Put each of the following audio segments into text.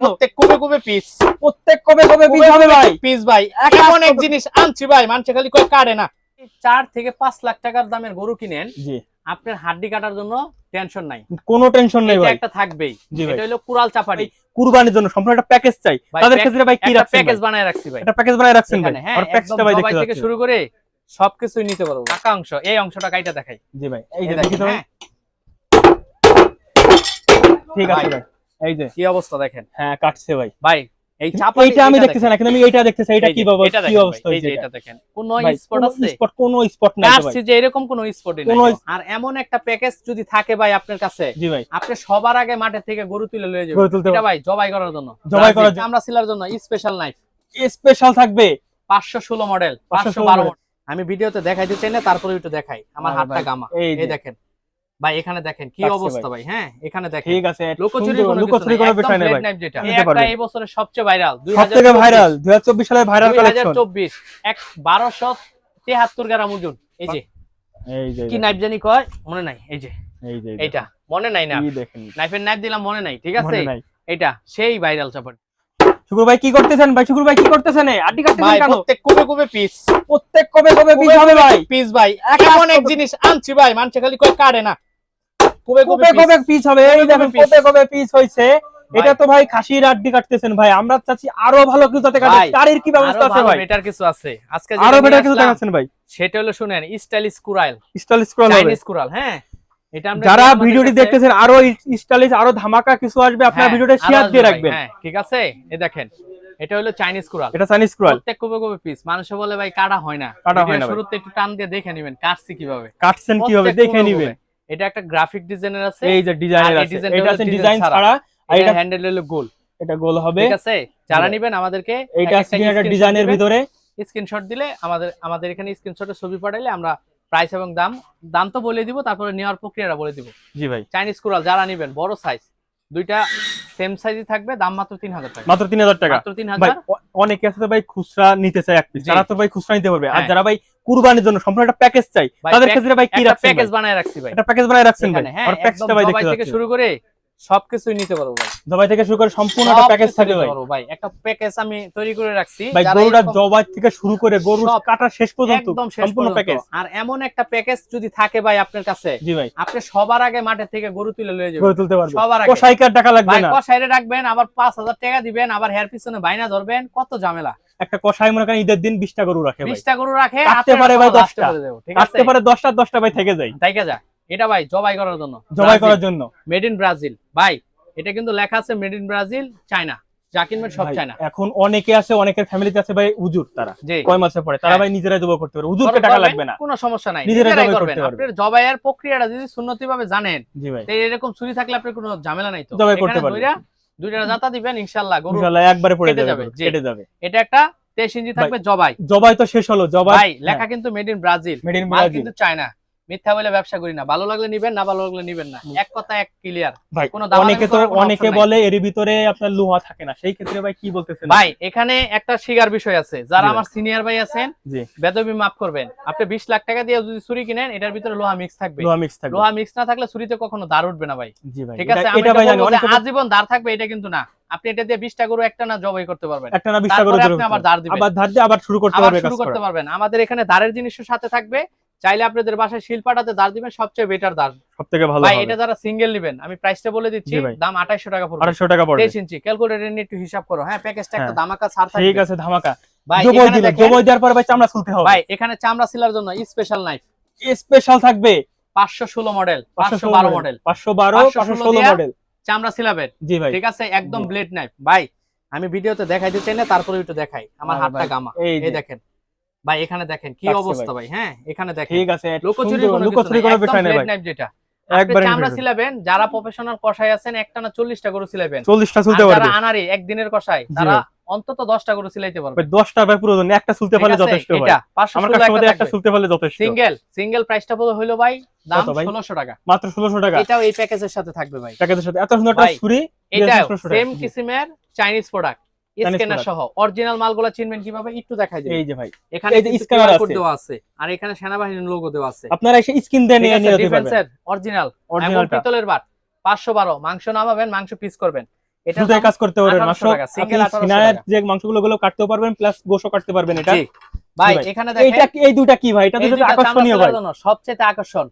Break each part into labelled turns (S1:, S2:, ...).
S1: প্রত্যেক কবে কবে পিস
S2: প্রত্যেক কবে কবে পিস হবে ভাই?
S1: পিস ভাই? এমন এক জিনিস আনছি ভাই মানুষ খালি কয় কাটে না। চার থেকে পাঁচ লাখ টাকার দামের গরু কিনেন
S2: জি।
S1: আপনার হাড্ডি কাটার জন্য টেনশন নাই।
S2: কোনো টেনশন নেই ভাই।
S1: একটা থাকবেই।
S2: জি
S1: এটা হলো কুরাল চাপাটি।
S2: কুরবানির জন্য সম্পূর্ণ একটা প্যাকেজ চাই। তাদের ক্ষেত্রে ভাই কি রাখছেন
S1: প্যাকেজ বানায় রাখছি ভাই।
S2: একটা প্যাকেজ বানায় রাখছেন ভাই। আর প্যাকেজটা ভাই দেখতে
S1: থেকে শুরু করে সবকিছুই নিতে পারব টাকা অংশ এই অংশটা কাইটা দেখাই।
S2: জি ভাই এই
S1: এই
S2: যে দেখি তো
S1: হ্যাঁ,
S2: ঠিক আছে
S1: ভাই।
S2: এই যে।
S1: কি অবস্থা দেখেন?
S2: হ্যাঁ কাটছে ভাই।
S1: ভাই এই চাপা
S2: আমি দেখতেছি না কিন্তু আমি এইটা দেখতেছি এইটা কি বাবা কি অবস্থা
S1: এই যে
S2: এটা?
S1: দেখেন। কোন স্পট আছে?
S2: spot, কোনো স্পট নাই ভাই।
S1: কাটছি যে এরকম কোন স্পটই নাই। আর এমন একটা প্যাকেজ যদি থাকে ভাই আপনার কাছে
S2: জি ভাই।
S1: আপনি সবার আগে মাঠের থেকে গরু তুলে লয়ে যাবেন। এটা ভাই জবাই করার জন্য।
S2: জবাই করার জন্য।
S1: আমরা সিলার জন্য স্পেশাল নাইফ
S2: স্পেশাল থাকবে।
S1: পাঁচশো ষোলো মডেল পাঁচশো বারো
S2: model।
S1: আমি ভিডিওতে দেখাইতে চাই না তারপরে একটু দেখাই। আমার হাতটা গামা।
S2: এই
S1: দেখেন। ভাই এখানে দেখেন কি অবস্থা ভাই। হ্যাঁ এখানে দেখেন।
S2: ঠিক আছে
S1: লুকোচুরি কোনো
S2: লুকোচুরি কোনো বিষয় নেই ভাই
S1: যেটা।
S2: নিতে
S1: এই বছরের সবচেয়ে ভাইরাল
S2: সব থেকে ভাইরাল দুই হাজার চব্বিশ সালের ভাইরাল কালেকশন
S1: চব্বিশ এক বারোশো তেহাত্তর গ্রাম ওজন। এই যে
S2: এই যে
S1: কি নাইফ জানি কয়? মনে নাই এই যে।
S2: এই যে
S1: এইটা মনে নাই না।
S2: কি দেখেন?
S1: নাইফের নাইফ দিলাম মনে নাই ঠিক আছে? এটা সেই ভাইরাল চাপাট
S2: শুকুর ভাই কি করতেছেন ভাই? শুকুর ভাই কি করতেছেন? আড্ডি কাটতেছেন
S1: ভাই
S2: কেন?
S1: প্রত্যেক কবে কবে পিস
S2: প্রত্যেক কবে কবে পিস হবে ভাই?
S1: পিস ভাই? এমন এক জিনিস আনছি ভাই মানুষ খালি কয় কাটে না। কবে
S2: কবে
S1: কবে
S2: কবে পিস হবে এই দেখেন
S1: piece?
S2: কবে কবে পিস হইছে। এটা তো ভাই খাসির আড্ডি কাটতেছেন ভাই আমরা চাচ্ছি আরও ভালো কিছু কাটে। কি ব্যবস্থা আছে ভাই?
S1: বেটার কিছু আছে। আজকে আরও
S2: বেটার কিছু দেখাচ্ছেন ভাই।
S1: সেটা হলো শুনেন স্টাইলিশ কুরাইল
S2: স্টাইল স্ক্রল
S1: চাইনিজ কুরাল হ্যাঁ। এটা আমরা
S2: যারা ভিডিওটি দেখতেছেন আরও স্টাইলিশ আরও ধামাকা কিছু আসবে আপনারা
S1: হ্যাঁ,
S2: ভিডিওটা শেয়ার দিয়ে রাখবেন।
S1: হ্যাঁ ঠিক আছে? এই দেখেন এটা হলো চাইনিজ কুরাল
S2: এটা চাইনিজ স্ক্রল
S1: প্রত্যেক কবে কবে পিস মানুষে বলে ভাই কাটা হয় না।
S2: কাটা হয় না
S1: শুরুতে একটু টান দিয়ে দেখে নেবেন কাটছি কীভাবে?
S2: কাটছেন কীভাবে? দেখে নিবেন।
S1: এটা একটা গ্রাফিক ডিজাইনের আছে।
S2: এই যে ডিজাইনের আছে। এটা আছে ডিজাইন
S1: ছাড়া।
S2: আর
S1: এটা
S2: এটা
S1: হ্যান্ডেল হলো গোল।
S2: এটা গোল হবে।
S1: ঠিক আছে? যারা। নিবেন আমাদেরকে এক
S2: আছে একটা ডিজাইনের ভিতরে।
S1: স্ক্রিনশট দিলে আমাদের আমাদের এখানে স্ক্রিনশটের ছবি পাঠাইলে আমরা প্রাইস এবং দাম দাম তো বলে দিব তারপরে নেওয়ার প্রক্রিয়াটা বলে দিব।
S2: জি ভাই।
S1: চাইনিজ কুরাল যারা নিবেন বড় সাইজ দুইটা সেম সাইজই থাকবে দাম মাত্র তিন হাজার টাকা।
S2: মাত্র তিন হাজার টাকা।
S1: মাত্র তিন
S2: ভাই
S1: হাজার
S2: অ- অনেকে আছে তো ভাই খুচরা নিতে চায় এক পিস। তারা তো ভাই খুচরা নিতে পারবে। আর
S1: হ্যাঁ।
S2: যারা ভাই কুরবানির জন্য সম্পূর্ণ একটা প্যাকেজ চাই। তাদের ক্ষেত্রে ভাই কি রাখছেন
S1: প্যাকেজ বানায় রাখছি ভাই।
S2: একটা প্যাকেজ বানায় রাখছেন ভাই? আর প্যাকেজটা ভাই দেখতে
S1: থেকে শুরু করে সবকিছুই নিতে পারব ভাই।
S2: জবাই থেকে শুরু করে সম্পূর্ণ একটা প্যাকেজ থাকে ভাই।
S1: ভাই। একটা প্যাকেজ আমি তৈরি করে রাখছি।
S2: ভাই গরুটা জবাই থেকে শুরু করে গরু কাটা শেষ পর্যন্ত সম্পূর্ণ প্যাকেজ
S1: আর এমন একটা প্যাকেজ যদি থাকে ভাই আপনার কাছে
S2: জি ভাই।
S1: আপনি সবার আগে মাঠের থেকে গরু তুলে লয়ে যাবেন।
S2: গড়ে তুলতে পারবে।
S1: সবার আগে।
S2: কসাইকার টাকা লাগবে
S1: ভাই
S2: না।
S1: কসাইরে রাখবেন আবার পাঁচ হাজার টাকা দিবেন আবার হেয়ার পিছনে বাইনা ধরবেন কত ঝামেলা।
S2: একটা কসাই মনে করেন ঈদের দিন বিশটা গরু রাখে
S1: বিশটা গরু রাখে
S2: কাটতে পারে ভাই দশটা। কাটতে পারে দশটা দশটা ভাই থেকে যায়।
S1: তাই যা। এটা ভাই জবাই করার জন্য।
S2: জবাই করার জন্য।
S1: মেড ইন ব্রাজিল ভাই এটা কিন্তু লেখা আছে মেড ইন ব্রাজিল চায়না সব চায়না
S2: এখন অনেকে আছে অনেকের ফ্যামিলিতে আছে ভাই উজুর তারা। কয় মাসে পরে তারা
S1: হ্যাঁ।
S2: ভাই নিজেরাই জবাই করতে পারে উজুরকে টাকা লাগবে না।
S1: কোনো সমস্যা নাই।
S2: নিজেরাই
S1: করবেন।
S2: করতে পারবে।
S1: আপনার জবাইয়ের প্রক্রিয়াটা যদি সুন্নতি ভাবে জানেন
S2: জি ভাই।
S1: তো এরকম চুরি থাকলে আপনার কোনো ঝামেলা নাই তো।
S2: জবাই করতে পারবেন।
S1: দুইটা জাতা দিবেন ইনশাআল্লাহ গরু
S2: ইনশাআল্লাহ একবারে পড়ে যাবে কেটে যাবে।
S1: এটা একটা তেইশ ইঞ্চি থাকবে জবাই।
S2: জবাই তো শেষ হলো জবাই
S1: ভাই লেখা কিন্তু made in Brazil
S2: made in Brazil
S1: কিন্তু চায়না মিথ্যা বলে ব্যবসা করি না। ভালো লাগলে নিবেন না ভালো লাগলে নিবেন না। এক কথা এক ক্লিয়ার
S2: ভাই অনেকে তো অনেকে বলে এর ভিতরে আপনার লোহা থাকে না। সেই ক্ষেত্রে ভাই কি বলতেছেন?
S1: ভাই এখানে একটা শিকার বিষয় আছে। যারা আমার সিনিয়র ভাই আছেন
S2: জি।
S1: বেদবি মাফ করবেন। আপনি বিশ লাখ টাকা দিয়ে যদি চুরি কিনেন এটার ভিতরে লোহা মিক্স থাকবে।
S2: লোহা মিক্স থাকবে।
S1: লোহা মিক্স না থাকলে চুরিতে কখনো দাঁড় উঠবে না ভাই।
S2: জি ভাই
S1: ঠিক আছে?
S2: এটা ভাই অনেকে
S1: আজীবন দাঁড় থাকবে এটা কিন্তু না। আপনি এটা দিয়ে বিশটা গরু একটা না জবাই করতে পারবেন।
S2: একটা না বিশটা করে
S1: তারপরে
S2: ধরে
S1: আপনি আবার দাঁড় দিবেন।
S2: আবার ধার দিয়ে আবার শুরু করতে
S1: আবার শুরু করতে পারবেন। আমাদের এখানে দাঁড়ের জিনিসের সাথে থাকবে। চাইলে আপনাদের বাসায় শিলপাটাতে দাঁড় দিবেন সবচেয়ে বেটার দাঁড়।
S2: সবথেকে ভালো
S1: ভাই এটা যারা সিঙ্গেল নেবেন আমি প্রাইসটা বলে দিচ্ছি দাম আঠাইশো টাকা পড়বে।
S2: 2800 টাকা পড়বে।
S1: তেইশ ইঞ্চি ক্যালকুলেটর নিয়ে একটু হিসাব করো। হ্যাঁ প্যাকেজটা একটা
S2: হ্যাঁ।
S1: দামাকা ছাড় থাকবে।
S2: ঠিক আছে ধামাকা।
S1: ভাই এখানে
S2: জবই দেওয়ার পরে ভাই চামড়া খুলতে হবে।
S1: ভাই এখানে চামড়া সিলার জন্য স্পেশাল নাইফ
S2: স্পেশাল থাকবে।
S1: পাঁচশো ষোলো মডেল পাঁচশো বারো মডেল
S2: 512
S1: 516
S2: 516 মডেল
S1: চামড়া সিলাবেন।
S2: জি ভাই।
S1: ঠিক আছে? একদম ব্লেড নাইফ ভাই আমি ভিডিওতে দেখাইতে চাই না তারপরে একটু দেখাই। আমার হাতটা গামা।
S2: এই
S1: দেখেন। ভাই এখানে দেখেন কি অবস্থা ভাই। হ্যাঁ এখানে দেখেন।
S2: ঠিক আছে
S1: লুকোচুরি কোনো
S2: লুকোচুরি
S1: কিছু
S2: কোনো বিষয় নেই ভাই।
S1: যেটা। চামড়া সিলাবেন যারা প্রফেশনাল কষাই আছেন একটা না চল্লিশটা গরু সিলাবেন।
S2: 40টা
S1: আর
S2: চলতে
S1: যারা
S2: পারবে।
S1: আনারি একদিনের কষাই তারা। অন্তত দশটা গরু সিলাইতে পারবে।
S2: ভাই 10টা ভাই পুরো জন একটা চলতে পারলে যথেষ্ট ভাই।
S1: এটা পাঁচশো
S2: আমার
S1: ষোলো
S2: কাছে
S1: একটা
S2: চলতে পারলে যথেষ্ট।
S1: সিঙ্গেল সিঙ্গেল প্রাইসটা হইল ভাই দাম
S2: কত ভাই?
S1: ষোলোশো টাকা।
S2: মাত্র 1600 টাকা।
S1: এটাও এই প্যাকেজের সাথে থাকবে ভাই।
S2: প্যাকেজের সাথে। এত সুন্দর একটা ছুরি 1600
S1: সেম কিসিমের চাইনিজ প্রোডাক্ট স্ক্যানার সহ। অরিজিনাল মালগুলো চিনবেন কীভাবে? একটু দেখাই
S2: এই যে ভাই।
S1: এখানে
S2: এই যে আছে।
S1: দেওয়া আছে। আর এখানে সেনাবাহিনীর লোগো দেওয়া আছে।
S2: আপনারা এসে স্ক্রিন দিয়ে নিয়ে যেতে পারবেন।
S1: অরিজিনাল
S2: অরিজিনালটা
S1: পিতলের বাট পাঁচশো বারো। মাংস নামাবেন মাংস পিস করবেন। এটা
S2: দুটাই কাজ করতে পারবেন
S1: 1800
S2: মাংস
S1: single 1800 টাকা।
S2: যে মাংসগুলো গুলো কাটতেও পারবেন প্লাস গোশও কাটতে পারবেন এটা।
S1: ভাই এখানে দেখেন।
S2: কি- এই দুটা কি ভাই? এটা দুটো আকর্ষণীয় ভাই।
S1: সবচেয়ে আকর্ষণ।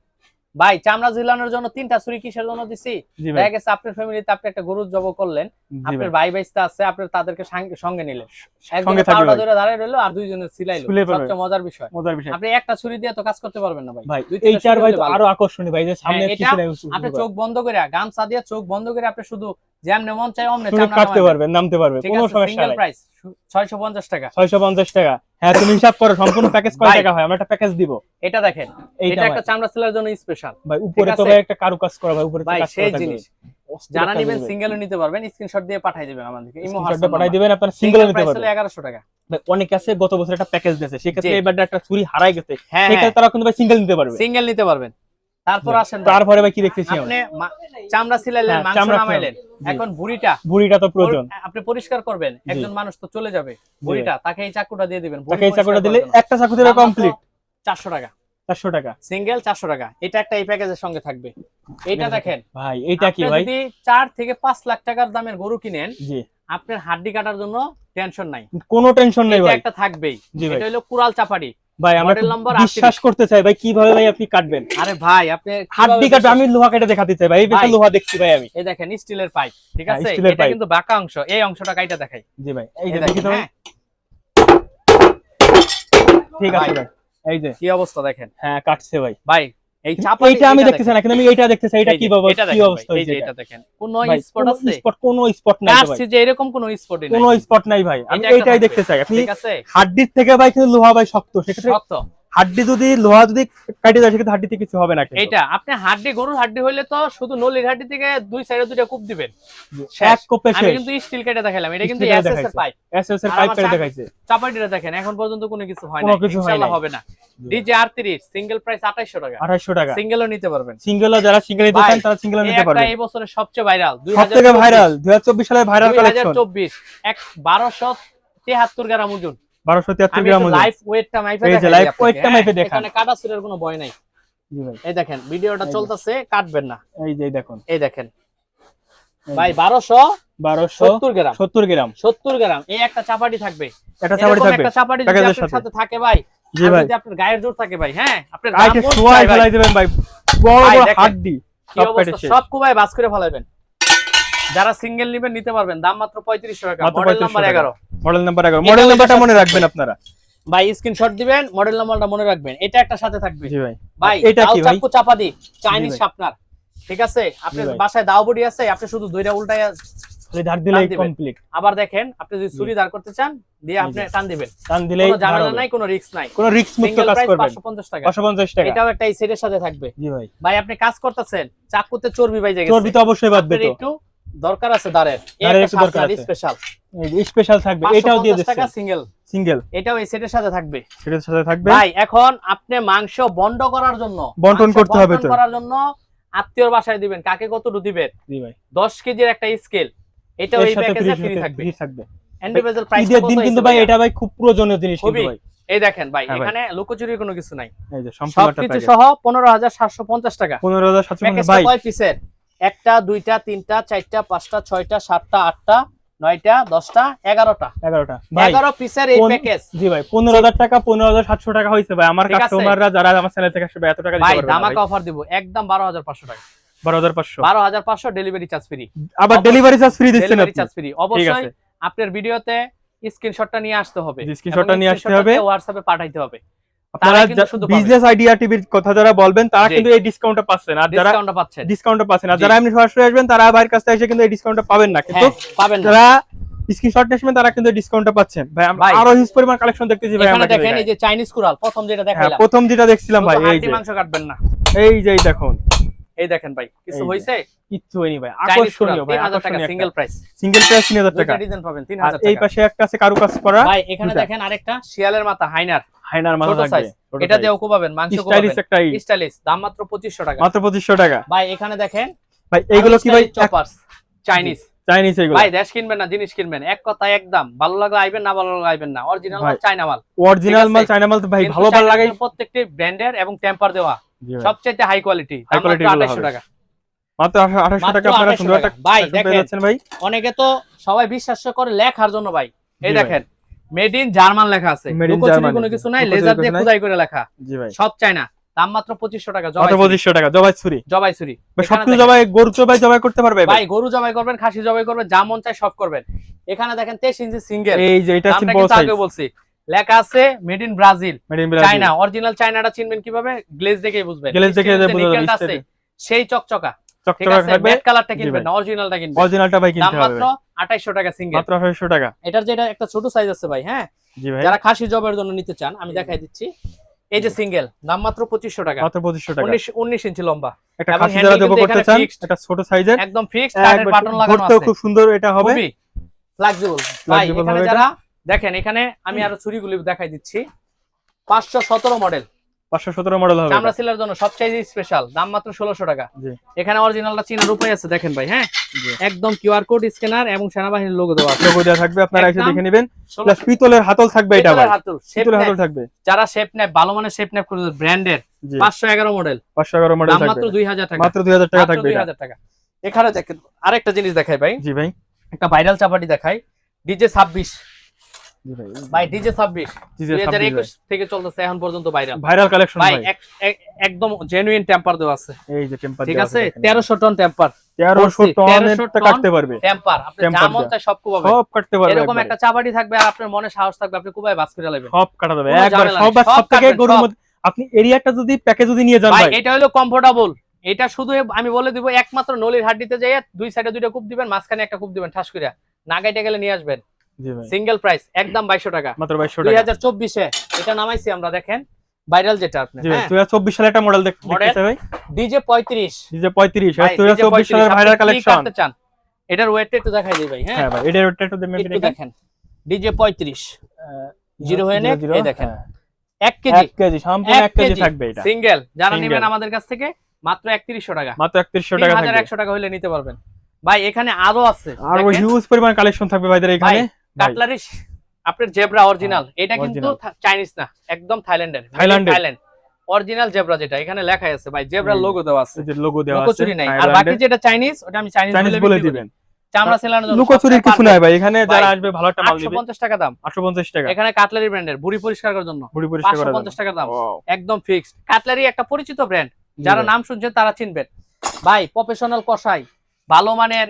S1: ভাই চামড়া ঝুলানোর জন্য তিনটা ছুরি কিসের জন্য দিছি? দেখা গেছে আপনার ফ্যামিলিতে আপনি একটা গরু জব করলেন আপনার
S2: ভাই
S1: বাইস্তা আছে আপনার তাদেরকে সঙ্গে নিলেন। একজনে ধরে দাঁড়িয়ে রইল আর দুইজনে। সবচেয়ে মজার বিষয়।
S2: মজার বিষয়।
S1: আপনি একটা ছুরি দিয়ে তো কাজ করতে পারবেন না ভাই।
S2: এইটার ভাই আরও আকর্ষণীয় ভাই যে সামনে
S1: হ্যাঁ, আপনি চোখ বন্ধ করে গামছা দিয়ে চোখ বন্ধ করে আপনি শুধু যেমনে মন চাই অমনে চামড়া
S2: কাটতে পারবেন নামতে পারবে
S1: ঠিক
S2: কোনো সমস্যা
S1: সিঙ্গেল
S2: নাই।
S1: প্রাইস 650 টাকা।
S2: 650 টাকা। হ্যাঁ তুমি হিসাব করো সম্পূর্ণ প্যাকেজ কয় টাকা হয়? আমরা একটা প্যাকেজ দিব।
S1: এটা দেখেন এটা একটা চামড়া সেলার জন্য স্পেশাল
S2: ভাই উপরে তো ভাই একটা কারুকাজ করা ভাই উপরে কাজ করা
S1: জিনিস। যারা নেবেন। সিঙ্গেলও নিতে পারবেন স্ক্রিনশট দিয়ে পাঠিয়ে দিবেন আমাদেরকে। ইমো হোয়াটসঅ্যাপ
S2: পাঠাই দিবেন আপনারা সিঙ্গেল
S1: সিঙ্গেল
S2: নিতে পারবেন।
S1: 1100 টাকা।
S2: ভাই অনেক আছে গত বছর একটা প্যাকেজ দিয়েছে। সেক্ষেত্রে। এবার একটা চুরি হারাই গেছে।
S1: হ্যাঁ
S2: সেক্ষেত্রে তারা কিন্তু ভাই সিঙ্গেল নিতে পারবে।
S1: সিঙ্গেল নিতে পারবেন। তারপর। আসেন।
S2: তারপরে ভাই কি দেখতেছি
S1: আপনি চামড়া সিলাইলেন
S2: হ্যাঁ,
S1: মাংস নামাইলেন। এখন বুড়িটা
S2: বুড়িটা তো প্রয়োজন।
S1: আপনি পরিষ্কার করবেন একজন মানুষ তো চলে যাবে বুড়িটা তাকে এই চাকুটা দিয়ে দিবেন।
S2: তাকে এই চাকুটা দিলে একটা চাকু দিলে কমপ্লিট
S1: 400 টাকা।
S2: চারশো টাকা।
S1: সিঙ্গেল 400 টাকা। এটা একটা এই প্যাকেজের সঙ্গে থাকবে। এটা দেখেন।
S2: ভাই এইটা কি ভাই?
S1: যদি 4 থেকে 5 লাখ টাকার দামের গরু কিনেন
S2: জি।
S1: আপনার হাড্ডি কাটার জন্য টেনশন নাই।
S2: কোনো টেনশন নেই
S1: এটা একটা থাকবেই। এটা হলো কুরাল চাপাড়ি
S2: ভাই আমরা বিশ্বাস করতে চাই ভাই কীভাবে ভাই আপনি কাটবেন?
S1: আরে ভাই আপনি
S2: হাড্ডি কাটবে আমি লোহা কেটে দেখাতে চাই ভাই এই বেটা লোহা দেখছি ভাই আমি।
S1: এই দেখেন স্টিলের পাইপ ঠিক
S2: হ্যাঁ,
S1: আছে? এটা কিন্তু বাঁকা অংশ এই অংশটা কাইটা দেখাই।
S2: জি ভাই এই যে দেখি তো
S1: হ্যাঁ,
S2: ঠিক আছে।
S1: ভাই
S2: এই যে।
S1: কি অবস্থা দেখেন?
S2: হ্যাঁ কাটছে ভাই।
S1: ভাই এই চাপা
S2: এইটা আমি দেখতে চাই না কিন্তু আমি এইটা দেখতে চাই এটা কি বাবা কি অবস্থা
S1: এই যে
S2: এটা?
S1: এটা দেখেন। কোন স্পট
S2: কোনো
S1: আছে
S2: স্পট কোনো স্পট নাই ভাই
S1: কাটছি যে এরকম কোন স্পট নাই।
S2: কোনো স্পট নাই ভাই আমি
S1: এটা
S2: এইটাই। দেখতে চাই। আপনি
S1: ঠিক আছে
S2: হাড্ডির থেকে ভাই কিন্তু লোহা ভাই শক্ত সেক্ষেত্রে
S1: শক্ত।
S2: হাড্ডি যদি লোহা যদি কাটে যায় সেক্ষেত্রে হাড্ডিতে কিছু হবে না।
S1: এইটা আপনি হাড্ডি গরুর হাড্ডি হইলে তো শুধু নলির হাড্ডি থেকে দুই সাইডে দুইটা কূপ দিবেন।
S2: এক কোপে
S1: আমি কিন্তু স্টিল কেটে দেখাইলাম এটা কিন্তু এসএস এর পাইপ
S2: এসএস এর পাইপ কেটে দেখাইছে।
S1: চাপাটিটা দেখেন এখন পর্যন্ত কোনো কিছু হয় না। ইনশাআল্লাহ হবে না। ডিজে আর তিরিশ সিঙ্গেল প্রাইস আঠাইশো টাকা।
S2: 2800 টাকা।
S1: সিঙ্গেলও নিতে পারবেন।
S2: সিঙ্গেল যারা সিঙ্গেল নিতে চান তারা সিঙ্গেল
S1: এই
S2: নিতে
S1: একটা
S2: পারবে
S1: এই বছরের সবচেয়ে ভাইরাল
S2: সব ভাইরাল 2024 সালে ভাইরাল কালেকশন
S1: চব্বিশ এক বারোশো তেহাত্তর গ্রাম ওজন।
S2: 1273 গ্রাম ওজন।
S1: লাইফ ওয়েটটা মাইপে দেখাই
S2: live
S1: আপনাকে,
S2: weight টা? মাইপে দেখান।
S1: এখানে কাটা সুরের কোনো ভয় নাই।
S2: জি ভাই।
S1: এই দেখেন ভিডিওটা চলতেছে কাটবেন না।
S2: এই যে দেখুন।
S1: এই দেখেন। ভাই বারোশো
S2: 1270
S1: সত্তর গ্রাম।
S2: গ্রাম।
S1: সত্তর গ্রাম। এই একটা চাপাটি থাকবে। একটা চাপাটি যদি
S2: সাথে।
S1: সাথে থাকে ভাই
S2: জি ভাই।
S1: যদি আপনার গায়ের জোর থাকে ভাই হ্যাঁ আপনার ভাই।
S2: ফেলাই দিবেন ভাই। বড় বড়
S1: দেখেন।
S2: সব
S1: অবস্থা?
S2: কেটে
S1: সব কুবাই বাস করে ফেলাবেন যারা সিঙ্গেল নিবেন নিতে পারবেন। দাম মাত্র পঁয়ত্রিশশো টাকা। মডেল নাম্বার এগারো।
S2: মডেল নাম্বার 11
S1: এটা
S2: মডেল নাম্বারটা মনে রাখবেন আপনারা।
S1: ভাই স্ক্রিনশট দিবেন মডেল নাম্বারটা মনে রাখবেন। এটা একটা সাথে থাকবে।
S2: জি ভাই।
S1: ভাই
S2: এটা কি ভাই?
S1: চাকু চাপা দি। চাইনিজ
S2: ভাই।
S1: শার্পনার ঠিক আছে? আপনার বাসায় দাও বডি আছে আপনি শুধু দুইটা উল্টায়
S2: ধার দিলেই কমপ্লিট
S1: আবার দেখেন আপনি যদি চুরি দাঁড় করতে চান দিয়ে আপনি টান দিবেন।
S2: টান দিলেই
S1: কোনো ঝামেলা নাই। কোনো রিস্ক নাই।
S2: কোনো রিস্ক মুক্ত কাজ করবেন।
S1: 550 টাকা।
S2: 550 টাকা।
S1: এটাও একটা এই সেটের সাথে থাকবে।
S2: জি ভাই।
S1: ভাই আপনি কাজ করতেছেন চাকুতে চর্বি বাইজে
S2: চর্বি
S1: গেছে।
S2: তো অবশ্যই বাদবে তো
S1: একটু দরকার আছে দাঁড়ের। স্পেশাল
S2: স্পেশাল থাকবে এটাও দিয়ে দিচ্ছি
S1: টাকা সিঙ্গেল
S2: সিঙ্গেল
S1: এটাও এই সেটের সাথে থাকবে।
S2: সেটার সাথে থাকবে।
S1: ভাই এখন আপনি মাংস করার জন্য
S2: বন্টন করতে হবে তো।
S1: করার জন্য আত্মীয়র বাসায় দিবেন। কাকে কতটুকু দিবেন?
S2: জি ভাই।
S1: 10 কেজির একটা স্কেল এটাও এই প্যাকেজে
S2: ফ্রি
S1: ফ্রি থাকবে।
S2: থাকবে।
S1: ইন্ডিভিজুয়াল প্রাইস
S2: দিন কিন্তু ভাই এটা ভাই খুব প্রয়োজনীয় জিনিস কিন্তু ভাই।
S1: এই দেখেন ভাই
S2: হ্যাঁ
S1: এখানে লুকোচুরির কোনো কিছু নাই।
S2: এই যে সম্পূর্ণ
S1: সহ 15750 টাকা।
S2: 15750
S1: প্যাকেজটা
S2: ভাই।
S1: কয় পিসের একটা দুইটা তিনটা চারটা পাঁচটা ছয়টা সাতটা আটটা নয়টা দশটা এগারোটা।
S2: 11টা ভাই
S1: এগারো পিসের এই প্যাকেজ
S2: জি ভাই 15000 টাকা 15700 টাকা হইছে ভাই। আমার কাস্টমাররা যারা আমার চ্যানেল থেকে আসবে এত টাকা
S1: ভাই
S2: ভাই।
S1: অফার দিব। একদম বারো হাজার পাঁচশো টাকা।
S2: 12500
S1: বারো হাজার পাঁচশো ডেলিভারি চার্জ ফ্রি
S2: আবার ডেলিভারি চার্জ ফ্রি দিচ্ছেন
S1: চার্জ ফ্রি অবশ্যই আপনার ভিডিওতে স্ক্রিনশটটা নিয়ে আসতে হবে।
S2: screenshotটা নিয়ে আসতে হবে।
S1: হোয়াটসঅ্যাপে পাঠাইতে হবে।
S2: আপনারা। বিজনেস আইডিয়া টিভির কথা যারা বলবেন তারা কিন্তু এই ডিসকাউন্টটা পাচ্ছেন। আর যারা
S1: ডিসকাউন্টটা পাচ্ছেন।
S2: ডিসকাউন্টটা পাচ্ছেন। আর যারা এমনি সরাসরি আসবেন তারা ভাইয়ের কাছ থেকে এসে কিন্তু এই ডিসকাউন্টটা পাবেন না। কিন্তু
S1: হ্যাঁ পাবেন
S2: যারা স্ক্রিনশট নেবেন তারা কিন্তু ডিসকাউন্টটা পাচ্ছেন। ভাই আমরা আরও হিউজ পরিমাণ কালেকশন দেখতেছি ভাই আমরা
S1: দেখেন এই যে চাইনিজ কুরাল প্রথম যেটা
S2: হ্যাঁ
S1: দেখাইলাম।
S2: প্রথম যেটা দেখছিলাম ভাই এই যে।
S1: মাংস কাটবেন না।
S2: এই যে দেখুন।
S1: এই দেখেন ভাই কিছু
S2: কিচ্ছু হয়নি ভাই আকর্ষণীয় ভাই
S1: 3000 টাকা সিঙ্গেল প্রাইস
S2: সিঙ্গেল প্রাইস 3000 টাকা।
S1: ডিজাইন পাবেন
S2: আর
S1: 3000
S2: এই পাশে একটা আছে কারুকাজ করা।
S1: ভাই এখানে দেখেন আরেকটা শিয়ালের মাথা হাইনার।
S2: হাইনার মাথা থাকবে
S1: এটা দিয়েও মাংস
S2: স্টাইলিশ
S1: দাম মাত্র 2500 টাকা।
S2: মাত্র 2500 টাকা।
S1: ভাই এখানে দেখেন
S2: ভাই এইগুলো কি ভাই
S1: চপার্স চাইনিজ
S2: চাইনিজ এগুলো।
S1: ভাই দেশ কিনবেন না জিনিস কিনবেন। এক কথা একদম ভালো লাগলে আইবেন না ভালো লাগলে আইবেন না। অরিজিনাল মাল চাইনা মাল।
S2: অরিজিনাল মাল। চাইনা মাল তো ভাই ভালো ভালো লাগাই
S1: প্রত্যেকটি ব্র্যান্ডের এবং টেম্পার দেওয়া। সবচেয়ে হাই কোয়ালিটি 2800 টাকা।
S2: মাত্র আঠাশশো
S1: মাত্র
S2: টাকা আপনারা সুন্দর একটা
S1: ভাই, দেখেন।
S2: ভাই।
S1: অনেকে তো সবাই বিশ্বাস করে লেখার জন্য ভাই। এই দেখেন মেড ইন জার্মান লেখা আছে। কোনো কিছু নাই লেজার দিয়ে। খোদাই করে লেখা।
S2: জি ভাই।
S1: সব চায়না দাম মাত্র পঁচিশশো টাকা।
S2: পঁচিশশো টাকা জবাই ছুরি।
S1: জবাই ছুরি।
S2: সবকিছু। জবাই গরু জবাই জবাই করতে পারবে ভাই?
S1: গরু জবাই করবেন খাসি জবাই করবেন যা মন চায় সব করবেন। এখানে দেখেন তেইশ ইঞ্চি সিঙ্গেল।
S2: এই যে এটা
S1: আগে বলছি। লেখা আছে made in Brazil China original চায়নাটা চিনবেন কীভাবে? গ্লেজ দেখেই বুঝবেন।
S2: Glaze দেখে
S1: স্টিলের যে
S2: বোঝা যাবে,
S1: নিকেলটা আছে সেই চকচকা।
S2: চকচকা থাকবে।
S1: কালারটা কিনবেন না অরিজিনালটা কিনবেন।
S2: অরিজিনালটা ভাই কিনতে হবে
S1: মাত্র আঠাইশশো টাকা সিঙ্গেল
S2: মাত্র টাকা।
S1: এটার যেটা একটা ছোট সাইজ আছে ভাই হ্যাঁ?
S2: জি ভাই।
S1: যারা খাসি জবের জন্য নিতে চান আমি দেখাই দিচ্ছি। এই যে সিঙ্গেল দাম মাত্র পঁচিশশো টাকা।
S2: মাত্র পঁচিশশো টাকা।
S1: উনিশ উনিশ ইঞ্চি লম্বা।
S2: একটা খাসি যারা দেবো করতে চান এটা ছোট সাইজের
S1: একদম ফিক্সড কাঠের বাটন লাগানো আছে।
S2: খুব সুন্দর এটা হবে।
S1: খুবই ফ্লেক্সিবল ভাই এখানে যারা দেখেন এখানে আমি আরও ছুরিগুলি দেখাই দিচ্ছি। পাঁচশো সতেরো মডেল
S2: পাঁচশো সতেরো মডেল হবে
S1: চামড়া সিলার জন্য সবচেয়ে স্পেশাল দাম মাত্র ষোলোশো টাকা। এখানে অরিজিনালটা চীনের উপরে আছে দেখেন ভাই হ্যাঁ? একদম কিউআর কোড স্ক্যানার এবং সেনাবাহিনীর লোগো দেওয়া
S2: লোগো দেওয়া থাকবে আপনারা এসে দেখে নেবেন। প্লাস পিতলের হাতল থাকবে এটা ভাই।
S1: পেতলের
S2: হাতল থাকবে।
S1: যারা শেপ নেপ ভালো মানের শেপ নেপ করে ব্র্যান্ডের
S2: জি।
S1: পাঁচশো এগারো মডেল
S2: পাঁচশো এগারো মডেল
S1: দাম
S2: থাকবে।
S1: মাত্র দুই হাজার টাকা।
S2: মাত্র দুই হাজার টাকা থাকবে
S1: দুই
S2: এটা
S1: হাজার টাকা। এখানে দেখেন আরেকটা জিনিস দেখাই ভাই।
S2: জি ভাই।
S1: একটা ভাইরাল চাপাটি দেখাই। ডিজে ছাব্বিশ।
S2: জি ভাই
S1: ডিজে ছাব্বিশ।
S2: জি
S1: দুই হাজার একুশ থেকে চলতেছে এখন পর্যন্ত ভাইরাল
S2: ভাইরাল কালেকশন
S1: ভাই
S2: ভাই।
S1: এক- এক- একদম জেনুইন টেম্পার দেওয়া আছে।
S2: এই যে টেম্পার
S1: ঠিক আছে? তেরোশো টন টেম্পার
S2: তেরোশো
S1: বলছি,
S2: টন
S1: 1300 টন
S2: কাটতে পারবে।
S1: টেম্পার আপনি যা মন চায় সব
S2: সব কাটতে পারবে
S1: এরকম একটা চাবাটি থাকবে আর আপনার মনে সাহস থাকবে আপনি কুবাই বাস করে নেবেন
S2: সব কাটা
S1: কোনো
S2: একবার সব
S1: সব
S2: থেকে গরুর মধ্যে আপনি এরিয়াটা যদি প্যাকে যদি নিয়ে যান
S1: ভাই এটা হলো কমফোর্টেবল এটা শুধু আমি বলে দিব একমাত্র নলির হাড্ডিতে যাই দুই সাইডে দুইটা কূপ দিবেন মাঝখানে একটা কূপ দিবেন ঠাস করে নাগাইতে গেলে নিয়ে আসবেন। সিঙ্গেল প্রাইস একদম বাইশশো টাকা।
S2: মাত্র বাইশশো
S1: দুই
S2: টাকা
S1: হাজার চব্বিশে এটা নামাইছি আমরা দেখেন। ভাইরাল যেটা আপনি হ্যাঁ?
S2: দুই হাজার চব্বিশ সালে একটা মডেল ভাই।
S1: ডিজে পঁয়ত্রিশ।
S2: জি যে পঁয়ত্রিশ
S1: ভাই,
S2: দুই হাজার চব্বিশ সালের ভাইরাল কালেকশন
S1: চান? এটার ওয়েটটা একটু দেখাই দিই ভাই হ্যাঁ?
S2: হ্যাঁ ভাই এটার ওটা একটু দেখবেন
S1: একটু দেখেন। ডিজে পঁয়ত্রিশ। জিরো হয়ে নেক, এই দেখেন।
S2: হ্যাঁ।
S1: এক কেজি।
S2: এক কেজি সম্পূর্ণ এক কেজি থাকবে এটা।
S1: সিঙ্গেল যারা। নেবেন আমাদের কাছ থেকে মাত্র একত্রিশশো টাকা।
S2: মাত্র একত্রিশশো
S1: তিন
S2: টাকা
S1: হাজার
S2: থাকবে
S1: একশো টাকা হলে নিতে পারবেন। ভাই এখানে আরও আছে
S2: আর হিউজ পরিমাণ কালেকশন থাকবে ভাইদের এখানে।
S1: কাটলারি আপনার জেব্রা অরিজিনাল এটা কিন্তু চাইনিজ না একদম থাইল্যান্ডের।
S2: থাইল্যান্ডের।
S1: থাইল্যান্ড অরিজিনাল জেব্রা যেটা এখানে লেখা আছে ভাই জেব্রার
S2: হুম।
S1: লোগো দেওয়া আছে।
S2: যে লোগো দেওয়া আছে
S1: লুকোচুরি নাই। আর বাকি যেটা চাইনিজ ওটা আমি চাইনিজ
S2: বলে দিবেন।
S1: চামড়া জন্য
S2: লুকোচুরির কিছু নাই ভাই এখানে যারা আসবে ভালো একটা মাল দিবে
S1: পঞ্চাশ টাকা দাম।
S2: আটশো পঞ্চাশ টাকা।
S1: এখানে কাটলারি ব্র্যান্ডের বুড়ি পরিষ্কার করার জন্য।
S2: বুড়ি পরিষ্কার
S1: পাঁচশো
S2: করা
S1: পঞ্চাশ টাকা দাম। একদম ফিক্সড কাটলারি একটা পরিচিত ব্র্যান্ড যারা নাম শুনছেন তারা চিনবেন। ভাই প্রফেশনাল কষাই ভালো মানের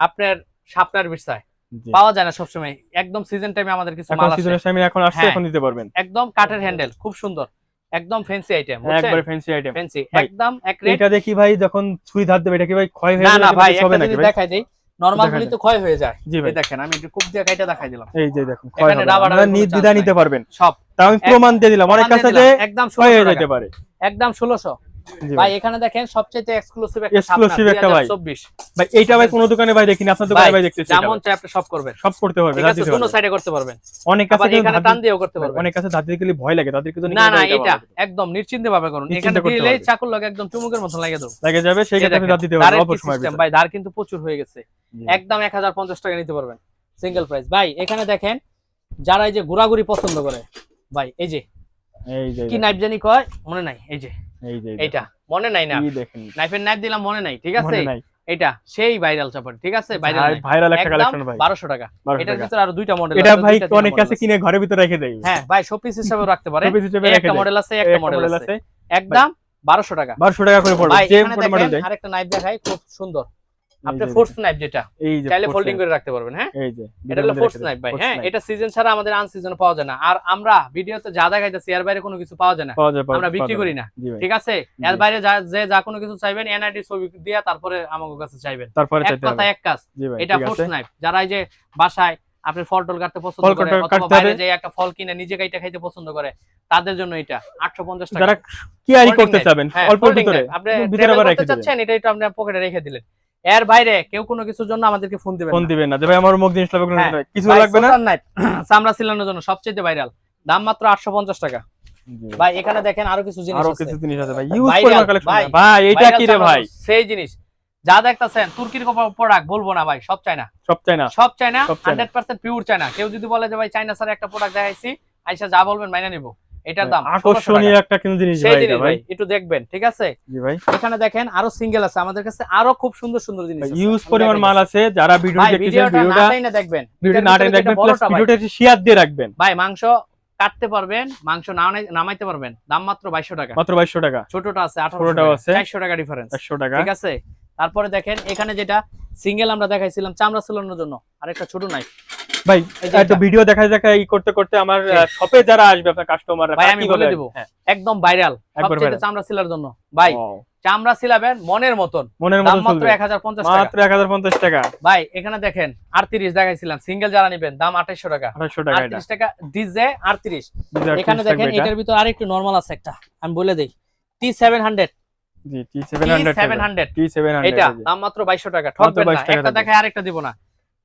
S1: আপনার সাপনার বিষয়। পাওয়া যায় না সবসময়। একদম সিজন টাইমে আমাদের কিছু মাল আছে
S2: সিজনের টাইমে এখন আসছে
S1: হ্যাঁ।
S2: এখন দিতে পারবেন।
S1: একদম কাঠের হ্যান্ডেল খুব সুন্দর। একদম ফ্যান্সি আইটেম
S2: একবারে ফ্যান্সি আইটেম
S1: ফ্যান্সি একদম এক রেট
S2: এটা দেখি ভাই যখন ছুরি ধার দেবে এটা কি ভাই ক্ষয় হয়ে যাবে
S1: না
S2: নাকি
S1: ভাই একটা যদি দেখাই দেই। নরমাল গুলি তো ক্ষয় হয়ে যায়।
S2: জি ভাই।
S1: এই দেখেন আমি একটু কুপ দিয়ে কাইটা দেখাই দিলাম।
S2: এই যে দেখুন ক্ষয় হবে আপনারা নির্দ্বিধা নিতে পারবেন।
S1: সব।
S2: তা আমি প্রমাণ দিয়ে দিলাম। অনেক কাছে যে
S1: একদম
S2: ক্ষয় হয়ে
S1: 1600
S2: যেতে পারে।
S1: একদম ষোলোশো।
S2: জি
S1: ভাই। এখানে দেখেন সবচেয়ে এক্সক্লুসিভ একটা
S2: Exclusive একটা ভাই।
S1: চব্বিশ।
S2: ভাই এইটা ভাই কোনো দোকানে ভাই দেখিনি আপনার দোকানে
S1: ভাই,
S2: দেখতেছি
S1: যেমন চাই আপনি সব করবেন।
S2: সব করতে হবে
S1: ঠিক
S2: ধার
S1: আছে
S2: দিতে
S1: সাইডে করতে পারবেন।
S2: অনেক কাছে
S1: এখানে টান দিয়েও করতে পারবেন।
S2: অনেক কাছে দিতে ভয় লাগে তাদেরকে তো
S1: না না এটা একদম নিশ্চিন্তে ভাবে করুন। এখানে
S2: পারবে।
S1: চাকুর লাগে একদম চুমুকের মতন লাগে দেবো।
S2: লাগে যাবে সেই
S1: এই
S2: ক্ষেত্রে আপনি
S1: দেখেন,
S2: দিতে পারবেন অল্প সময়?
S1: ভাই ধার কিন্তু প্রচুর হয়ে গেছে। একদম এক হাজার পঞ্চাশ টাকা নিতে পারবেন সিঙ্গেল প্রাইস ভাই এখানে দেখেন যারা এই যে ঘোরাঘুরি পছন্দ করে ভাই এই যে কি নাইফ জানি কয়? মনে নাই এই যে। এইটা মনে নাই না। নাইফের নাইফ দিলাম মনে নাই ঠিক আছে? এটা সেই ভাইরাল চাপাটি ঠিক আছে? ভাইরাল
S2: ভাইরাল একটা কালেকশন ভাই।
S1: বারোশো টাকা।
S2: 1200
S1: এটার
S2: টাকা।
S1: আরও দুইটা মডেল
S2: এটা ভাই অনেক কাছে কিনে ঘরের ভিতরে রেখে দেয়।
S1: হ্যাঁ ভাই শোপিস হিসেবে রাখতে পারে।
S2: হিসেবে
S1: একটা মডেল আছে একটা মডেল আছে। একদম বারোশো টাকা।
S2: বারোশো টাকা করে পড়বে। যে মডেল দেয়।
S1: আরেকটা নাইফ দেখাই খুব সুন্দর। আপনি ফোর্স নাইফ যেটা চাইলে ফোল্ডিং করে রাখতে পারবেন হ্যাঁ? এটা হলো ফোর্স নাইফ ভাই হ্যাঁ? এটা সিজন ছাড়া আমাদের আনসিজনে পাওয়া যায় না। আর আমরা ভিডিওতে যা দেখাইতেছি এর বাইরে কোনো কিছু পাওয়া যায় না। আমরা বিক্রি করি না। ঠিক আছে? এর বাইরে যা যে যা কোনো কিছু চাইবেন এনআইডি ছবি দিয়া তারপরে আমাদের কাছে চাইবেন।
S2: তারপরে
S1: এক কথা এক কাজ এটা ফোর্স নাইফ যারা এই যে বাসায় আপনি ফল টল কাটতে পছন্দ
S2: ফল
S1: করে অথবা বাইরে যে একটা ফল কিনে নিজে কাইটা খাইতে পছন্দ করে তাদের জন্য এটা আটশো পঞ্চাশ টাকা।
S2: যারা করতে চাবেন
S1: হ্যাঁ,
S2: অল্প ভিতরে
S1: আপনি
S2: ভিতরে
S1: চাচ্ছেন এটা একটু আপনার পকেটে রেখে দিলেন। এর বাইরে কেউ কোনো কিছুর জন্য আমাদেরকে ফোন দিবেন
S2: ফোন দিবেন না। যে ভাই আমার মুখ জিনিস লাগবে
S1: হ্যাঁ,
S2: কিছু লাগবে না?
S1: চামড়া সিলানোর জন্য সবচেয়ে ভাইরাল দাম মাত্র আটশো পঞ্চাশ টাকা।
S2: জি।
S1: ভাই এখানে দেখেন আরও কিছু জিনিস আছে।
S2: আরও কিছু জিনিস আছে ভাই। ইউজ পরিমাণ কালেকশন
S1: ভাই,
S2: এটা কি রে ভাই?
S1: সেই জিনিস। যা দেখতাছেন তুর্কির প্রোডাক্ট বলব না ভাই সব চাই না
S2: সব চাই না
S1: সব
S2: China.
S1: Hundred percent pure China. কেউ যদি বলে যে ভাই চাইনা স্যার একটা প্রোডাক্ট দেখাইছি আইসা যা বলবেন মাইনা নিবো। এটার দাম
S2: আকর্ষণীয় একটা কিন্তু জিনিস ভাই
S1: একটু দেখবেন ঠিক আছে?
S2: জি ভাই।
S1: এখানে দেখেন আরও সিঙ্গেল আছে আমাদের কাছে আরও খুব সুন্দর সুন্দর জিনিস আছে।
S2: ইউজ পরিমাণ মাল আছে যারা ভিডিও দেখতেছেন
S1: ভিডিওটা না দেখবেন এটার
S2: না দেখবেন প্লাস ভিডিওটা শেয়ার দিয়ে রাখবেন।
S1: ভাই মাংস কাটতে পারবেন মাংস নামাই- নামাইতে পারবেন দাম মাত্র বাইশশো টাকা।
S2: মাত্র বাইশশো টাকা।
S1: ছোটটা আছে আঠারোশো
S2: ছোটটাও
S1: টাকা
S2: আছে।
S1: চারশো টাকা ডিফারেন্স
S2: একশো টাকা।
S1: ঠিক আছে? তারপরে দেখেন এখানে যেটা সিঙ্গেল আমরা দেখাইছিলাম চামড়া সেলানোর জন্য আরেকটা ছোট নাই।
S2: ভাই একটু। ভিডিও দেখা দেখা ই করতে করতে আমার। শপে যারা আসবে আপনার কাস্টমার
S1: ভাই, আমি বলে দিব। একদম ভাইরাল সবচেয়ে চামড়া সিলার জন্য। ভাই চামড়া সিলাবেন মনের মতন।
S2: মনের
S1: দাম
S2: মতো
S1: মাত্র
S2: চলবে।
S1: এক হাজার পঞ্চাশ টাকা।
S2: মাত্র এক হাজার পঞ্চাশ টাকা।
S1: ভাই এখানে দেখেন আটত্রিশ দেখাইছিলাম। সিঙ্গেল যারা নিবেন দাম আঠাইশো টাকা।
S2: আঠাশশো টাকা এটা।
S1: আটত্রিশ টাকা ডিজে আটত্রিশ।
S2: Design
S1: এখানে দেখেন এটার ভিতর আরেকটু নর্মাল আছে একটা। আমি বলে দেই। T seven hundred
S2: G T seven hundred
S1: seven hundred
S2: T seven
S1: এটা
S2: হান্ড্রেড
S1: দাম মাত্র বাইশশো টাকা। ঠকবেন না। একটা। দেখায় আরেকটা দিব না।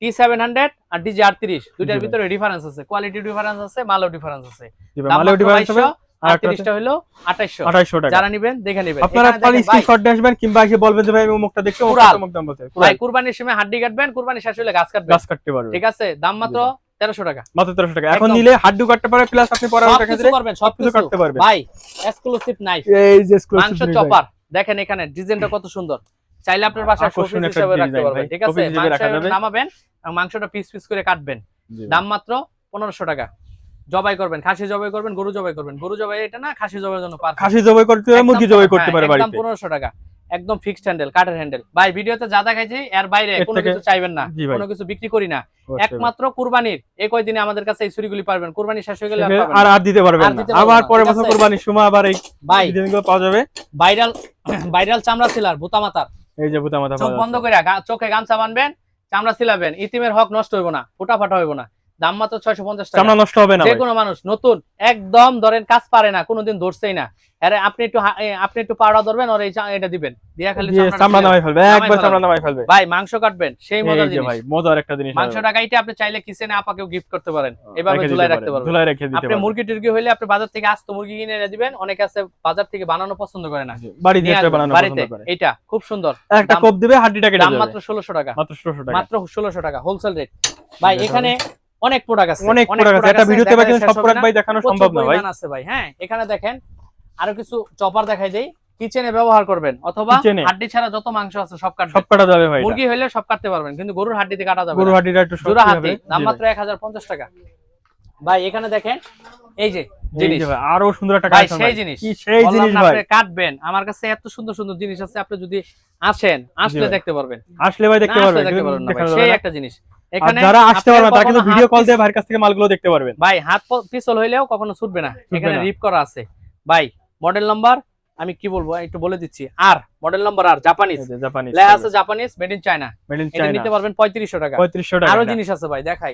S1: টি সেভেন হান্ড্রেড আর ডিজে আটত্রিশ দুইটার ভিতরে ডিফারেন্স আছে। কোয়ালিটি ডিফারেন্স আছে মালও ডিফারেন্স আছে।
S2: জি ভাই,
S1: দাম
S2: মালেও
S1: মাত্র
S2: ডিফারেন্স হবে।
S1: 2200,
S2: আর একটা
S1: আটত্রিশটা হলো আঠাইশশো।
S2: আঠাশশো টাকা।
S1: যারা নিবেন দেখে নিবেন।
S2: আপনারা স্ক্রিনশট আসবেন কিংবা এসে বলবেন যে ভাই আমি মুখটা দেখছি
S1: ভাই কুরবানির সময় হাড্ডি কাটবেন কুরবানি শেষ হলে গাছ কাটবেন।
S2: গাছ কাটতে পারবে।
S1: ঠিক আছে? দাম মাত্র তেরোশো টাকা।
S2: মাত্র তেরোশো টাকা। এখন নিলে হাড্ডু কাটতে পারবে প্লাস আপনি পরে
S1: সব
S2: টাকা
S1: কিছু
S2: দিলে
S1: করবেন সব
S2: সবকিছু।
S1: কিছু
S2: কাটতে পারবেন।
S1: ভাই এক্সক্লুসিভ নাইফ
S2: এই যে
S1: মাংস চপার দেখেন এখানে ডিজাইনটা কত সুন্দর। চাইলে আপনার বাসায় শোপিস হিসেবে রাখতে পারবেন ঠিক আছে?
S2: Showpiece হিসেবে রাখা
S1: মাংস
S2: যাবে।
S1: নামাবেন এবং মাংসটা পিস পিস করে কাটবেন। দাম মাত্র পনেরোশো টাকা। জবাই করবেন খাসি জবাই করবেন গরু জবাই করবেন। গরু জবাই এটা না খাসি জবাইয়ের জন্য perfect।
S2: খাসি জবাই করতে পারে মুরগি জবাই করতে
S1: হ্যাঁ,
S2: পারে
S1: একদম
S2: বাড়িতে
S1: পনেরোশো টাকা। একদম ফিক্সড হ্যান্ডেল কাঠের হ্যান্ডেল ভাই ভিডিওতে যা দেখাইছি এর বাইরে কোনো কিছু চাইবেন না কোনো কিছু বিক্রি করি না। একমাত্র কুরবানির এই কয়দিনে আমাদের কাছে এই ছুরিগুলি পারবেন। কুরবানি শেষ হয়ে গেলে আর
S2: আর আর দিতে পারবেন আবার পরের বছর? কোরবানির সময় আবার এই
S1: ভাই।
S2: ডিজাইনগুলো পাওয়া যাবে।
S1: ভাইরাল ভাইরাল চামড়া সিলার ভূতা মাতার
S2: এই যে বুতা মাথা
S1: চোখ বন্ধ করে চোখে গামছা বানবেন চামড়া সিলাবেন ইতিমের হক নষ্ট হইব না ফোটা ফাটা হইব না। দাম মাত্র ছয়শো পঞ্চাশ টাকা।
S2: নষ্ট হবে না
S1: যে কোনো মানুষ নতুন একদম ধরেন কাজ পারে না কোনোদিন ধরছেই না। আরে আপনি একটু আপনি একটু পাউডার ধরবেন আর এটা দিবেন। দিয়া খালি
S2: চামড়া নামাই ফেলবে একবার চামড়া নামাই ফেলবে।
S1: ভাই মাংস কাটবেন সেই মজার জিনিস।
S2: ভাই মজার একটা জিনিস
S1: মাংসটা কাইটে আপনি চাইলে কিচেনে আপাকেও গিফট করতে পারেন। এভাবে ঝুলাই রাখতে পারবেন।
S2: ঝুলাই রেখে দিতে
S1: আপনি মুরগি টুরগি হইলে আপনি বাজার থেকে আস্ত মুরগি কিনে এনে দিবেন অনেকে আছে বাজার থেকে বানানো পছন্দ করে না।
S2: বানানো
S1: বাড়িতে
S2: পছন্দ করে।
S1: এটা খুব সুন্দর।
S2: একটা কোপ দিবে হাড্ডিটা
S1: দাম মাত্র ষোলোশো টাকা।
S2: মাত্র 1600 টাকা।
S1: মাত্র ষোলোশো টাকা হোলসেল রেট ভাই এখানে অনেক প্রোডাক্ট আছে
S2: অনেক প্রোডাক্ট আছে। এটা ভিডিওতে ভাই সব প্রোডাক্ট ভাই দেখানো সম্ভব না ভাই।
S1: আছে ভাই। হ্যাঁ এখানে দেখেন আরও কিছু চপার দেখাই দেই। কিচেনে ব্যবহার করবেন অথবা হাড্ডি ছাড়া যত মাংস আছে সব কাটবেন।
S2: সব কাটা যাবে ভাই
S1: মুরগি হইলে সব কাটতে পারবেন কিন্তু গরুর হাড্ডিতে কাটা যাবে
S2: গরু
S1: না।
S2: হাড্ডিটা একটু
S1: জোড়া
S2: শক্ত
S1: হাতি দাম মাত্র
S2: ভাই।
S1: এক হাজার পঞ্চাশ টাকা। ভাই এখানে দেখেন এই যে জিনিস।
S2: আরও সুন্দর একটা
S1: ভাই সেই জিনিস।
S2: সেই জিনিস ভাই।
S1: কাটবেন। আমার কাছে এত সুন্দর সুন্দর জিনিস আছে আপনি যদি আসেন আসলে দেখতে পারবেন।
S2: আসলে ভাই দেখতে
S1: সেই একটা জিনিস। এখানে
S2: যারা আসতে পারবে তারা কিন্তু ভিডিও কল দিয়ে ভাইয়ের কাছ থেকে মালগুলো দেখতে পারবেন।
S1: ভাই হাত পিছল হইলেও কখনো ছুটবে না। এখানে রিপ করা আছে। ভাই মডেল নাম্বার আমি কি বলব একটু বলে দিচ্ছি। আর মডেল নাম্বার আর জাপানিজ
S2: জাপানিজ
S1: লেখা আছে Japanese made in China
S2: made in China
S1: নিতে পারবেন পঁয়ত্রিশশো টাকা।
S2: 3500 টাকা আরও
S1: জিনিস আছে ভাই দেখাই।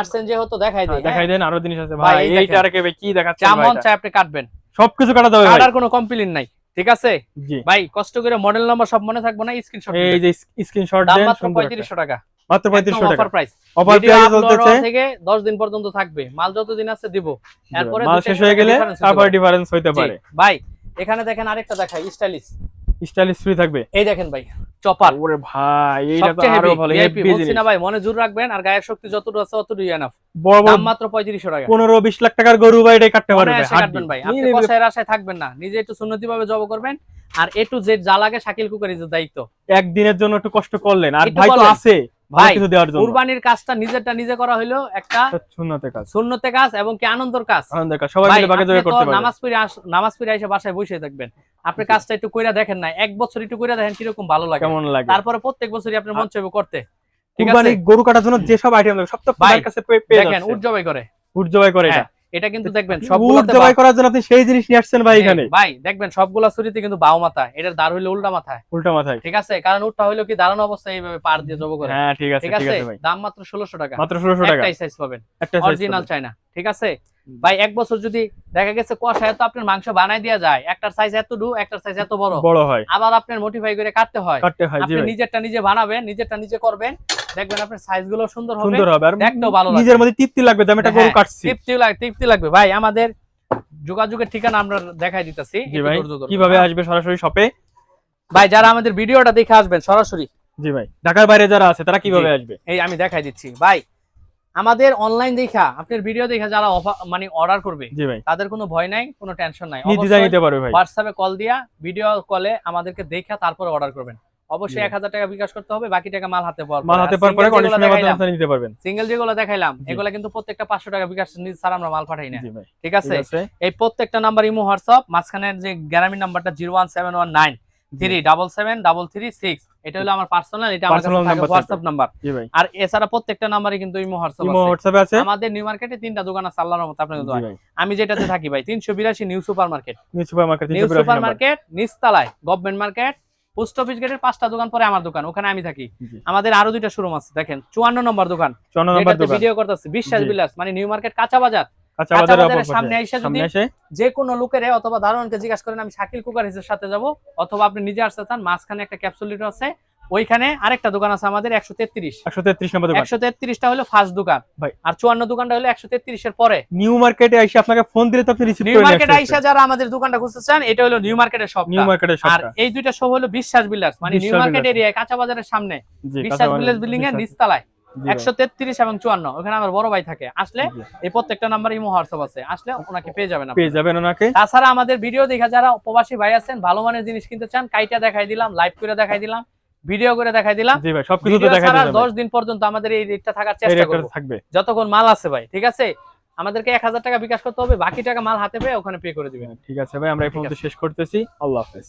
S1: আসছেন যেহেতু দেখাই
S2: হ্যাঁ, দেখাই দেন আরও জিনিস আছে।
S1: ভাই,
S2: এইটা আর কে ভাই কি দেখাচ্ছে
S1: যা
S2: ভাই?
S1: চায় আপনি কাটবেন।
S2: সবকিছু কাটা যাবে ভাই।
S1: কাটার কোনো কমপ্লেন নাই ঠিক আছে? ভাই কষ্ট করে মডেল নাম্বার সব মনে থাকবে না স্ক্রিনশট
S2: এই যে স্ক্রিনশট দেন
S1: মাত্র
S2: সুন্দর একটা।
S1: পঁয়ত্রিশশো টাকা।
S2: মাত্র 3500 টাকা।
S1: অফার প্রাইস
S2: অফার প্রাইস চলতেছে।
S1: থেকে 10 দিন পর্যন্ত থাকবে। মাল যতদিন আছে দিব। এরপরে
S2: মাল শেষ হয়ে গেলে
S1: হতে পারে।
S2: ডিফারেন্স হইতে পারে।
S1: ভাই এখানে দেখেন আরেকটা দেখাই স্টাইলিশ
S2: স্টাইলিশ ফ্রি থাকবে।
S1: এই দেখেন ভাই চপার
S2: ওরে ভাই এইটা তো
S1: আরও
S2: ভালো হেভি জিনিস
S1: না ভাই মনে জোর রাখবেন আর গায়ের শক্তি যতটুকু আছে অতটুকুই এনাফ
S2: বড়
S1: দাম মাত্র 3500 টাকা।
S2: 15 20 লাখ টাকার গরু ভাই এটাই কাটতে পারবে
S1: কাটবেন ভাই আপনি
S2: হাড্ডি।
S1: কষায়ের আশায় থাকবেন না নিজে একটু সুন্নতি ভাবে জব করবেন আর এ টু জেড যা লাগে শাকিল কুকারির দায়িত্ব।
S2: একদিনের জন্য একটু কষ্ট করলেন আর ভাই তো আছে। ভালো কিছু দেওয়ার জন্য।
S1: কুরবানির কাজটা নিজেরটা নিজে করা হলো একটা
S2: শূন্যতে কাজ।
S1: শূন্যতে কাজ এবং কি আনন্দের কাজ।
S2: আনন্দের কাজ। সবাই মিলে
S1: তো
S2: করতে পারবেন।
S1: নামাজ পড়ে আস- নামাজ পড়ে এসে বাসায় বসে থাকবেন। আপনি কাজটা একটু কইরা দেখেন না এক বছর একটু কইরা দেখেন কীরকম ভালো লাগে।
S2: কেমন লাগে।
S1: তারপরে প্রত্যেক বছরই আপনার মন চাইবে করতে।
S2: কুরবানি গরু কাটার জন্য যে সব আইটেম লাগে সব তো ভাইয়ের কাছে পেয়ে
S1: দেখেন উট জবাই করে।
S2: উট জবাই করে এটা।
S1: হ্যাঁ, এটা কিন্তু দেখবেন সবগুলোতে
S2: জবাই করার জন্য আপনি সেই জিনিস নিয়ে আসছেন ভাই এখানে?
S1: ভাই দেখবেন সবগুলা ছুরিতে কিন্তু বাও মাথা এটার দাঁড় হইল উল্টা মাথায়।
S2: উল্টা মাথায়।
S1: ঠিক আছে? কারণ উটটা হইল কি দাঁড়ানো অবস্থায় এইভাবে পার দিয়ে জব করে।
S2: হ্যাঁ ঠিক আছে
S1: ঠিক আছে?
S2: ভাই।
S1: দাম মাত্র ষোলোশো টাকা।
S2: মাত্র 1600 টাকা।
S1: একটাই সাইজ পাবেন। Original China. ঠিক আছে? ভাই এক বছর যদি দেখা গেছে কষায় তো আপনার মাংস বানাই দেওয়া যায়। একটার সাইজ এত ডু একটার সাইজ এত বড়।
S2: বড় হয়।
S1: আবার আপনার মোটিফাই করে কাটতে হয়।
S2: কাটতে হয়
S1: আপনি নিজেরটা নিজে বানাবেন নিজেরটা নিজে করবেন। দেখবেন আপনার সাইজগুলো সুন্দর হবে।
S2: সুন্দর হবে আর
S1: দেখতেও ভালো লাগবে।
S2: নিজের মধ্যে তৃপ্তি লাগবে যে আমি একটা গরু
S1: হ্যাঁ,
S2: কাটছি।
S1: তৃপ্তি লাগবে তৃপ্তি লাগবে। ভাই আমাদের যোগাযোগের ঠিকানা আমরা দেখাই দিতেছি।
S2: কীভাবে আসবে সরাসরি শপে
S1: ভাই যারা আমাদের ভিডিওটা দেখে আসবেন সরাসরি।
S2: জি ভাই ঢাকার বাইরে যারা আছে তারা কীভাবে আসবে?
S1: এই আমি দেখাই দিচ্ছি। ভাই আমাদের অনলাইন দেখা আপনার ভিডিও দেখা যারা মানে অর্ডার করবে তাদের কোনো ভয় নাই কোনো টেনশন নাই। হোয়াটসঅ্যাপে কল দিয়া ভিডিও কলে আমাদেরকে দেখা তারপরে অর্ডার করবেন। অবশ্যই
S2: জি।
S1: এক হাজার টাকা বিকাশ করতে হবে বাকি টাকা মাল হাতে পাওয়ার
S2: মাল হাতে পাওয়ার পরে কন্ডিশনের মাধ্যমে আপনারা নিতে পারবেন।
S1: সিঙ্গেল যেগুলো দেখাইলাম। এগুলো কিন্তু প্রত্যেকটা পাঁচশো টাকা বিকাশ ছাড়া আমরা মাল পাঠাই না। ঠিক আছে? এই প্রত্যেকটা নাম্বার ইমো হোয়াটসঅ্যাপ মাঝখানের যে গ্রামীণ নাম্বারটা zero one seven one nine three double seven double three six এটা হলো আমার পার্সোনাল এটা আমার হোয়াটসঅ্যাপ নাম্বার আর এছাড়া প্রত্যেকটা নাম্বারে কিন্তু ইমো হোয়াটসঅ্যাপ আছে। আমাদের নিউ মার্কেটে তিনটা দোকান আছে আল্লাহর মতো আপনাকে
S2: জি
S1: দোয়া আমি যেটাতে থাকি ভাই তিনশো বিরাশি new super market
S2: new super market
S1: new super market নিচতলায় গভর্নমেন্ট মার্কেট পোস্ট অফিস গেটের পাঁচটা দোকান পরে আমার দোকান ওখানে আমি থাকি। আমাদের আরও দুইটা শোরুম আছে দেখেন চুয়ান্ন নম্বর দোকান। ভিডিও করতেছি বিশ্বাস বিলাস মানে নিউ মার্কেট কাঁচা বাজার। সামনে যদি যে কোনো লোকের অথবা দারোয়ানকে জিজ্ঞাসা করেন আমি শাকিল কুকার হিসেবে সাথে যাব অথবা আপনি নিজে আসতে চান মাঝখানে একটা ক্যাপসুল লিটার আছে ওইখানে আরেকটা দোকান আছে আমাদের একশো তেত্রিশ।
S2: একশো তেত্রিশ নম্বর দোকান।
S1: একশো তেত্রিশটা হলো ফার্স্ট দোকান।
S2: ভাই।
S1: আর চুয়ান্ন দোকানটা হলো একশো তেত্রিশের পরে।
S2: নিউ মার্কেটে এসে আপনাকে ফোন দিলে তো আপনি
S1: নিউ মার্কেট আইসা যারা আমাদের দোকানটা খুঁজতে চান এটা হলো নিউ মার্কেটের শপ
S2: নিউ মার্কেটের
S1: আর এই দুইটা সব হলো বিশ্বাস বিলাস মানে নিউ মার্কেট। এরিয়ায় কাঁচা বাজারের সামনে। বিশ্বাস বিলাস বিল্ডিং এর নিচতলায়। একশো তেত্রিশ এবং চুয়ান্ন ওখানে আমার বড় ভাই থাকে। আসলে। এই প্রত্যেকটা নাম্বার ইমো হোয়াটসঅ্যাপ আছে। আসলে ওনাকে পেয়ে যাবেন।
S2: পেয়ে যাবেন ওনাকে।
S1: তাছাড়া আমাদের ভিডিও দেখা যারা প্রবাসী ভাই আছেন ভালো মানের জিনিস কিনতে চান কাইটা দেখাই দিলাম লাইভ করে দেখাই দিলাম। ভিডিও করে দেখাই দিলাম।
S2: জি ভাই সবকিছু তো
S1: ভিডিও
S2: দেখা
S1: ছাড়ার
S2: যাবে
S1: দশ দিন পর্যন্ত আমাদের এই রেটটা থাকার চেষ্টা করে
S2: থাকবে।
S1: যতক্ষণ মাল আছে ভাই ঠিক আছে? আমাদেরকে এক হাজার টাকা বিকাশ করতে হবে বাকি টাকা মাল হাতে পেয়ে ওখানে পে করে দিবেন।
S2: ঠিক আছে ভাই আমরা এই পর্যন্ত শেষ করতেছি। আল্লাহ হাফেজ।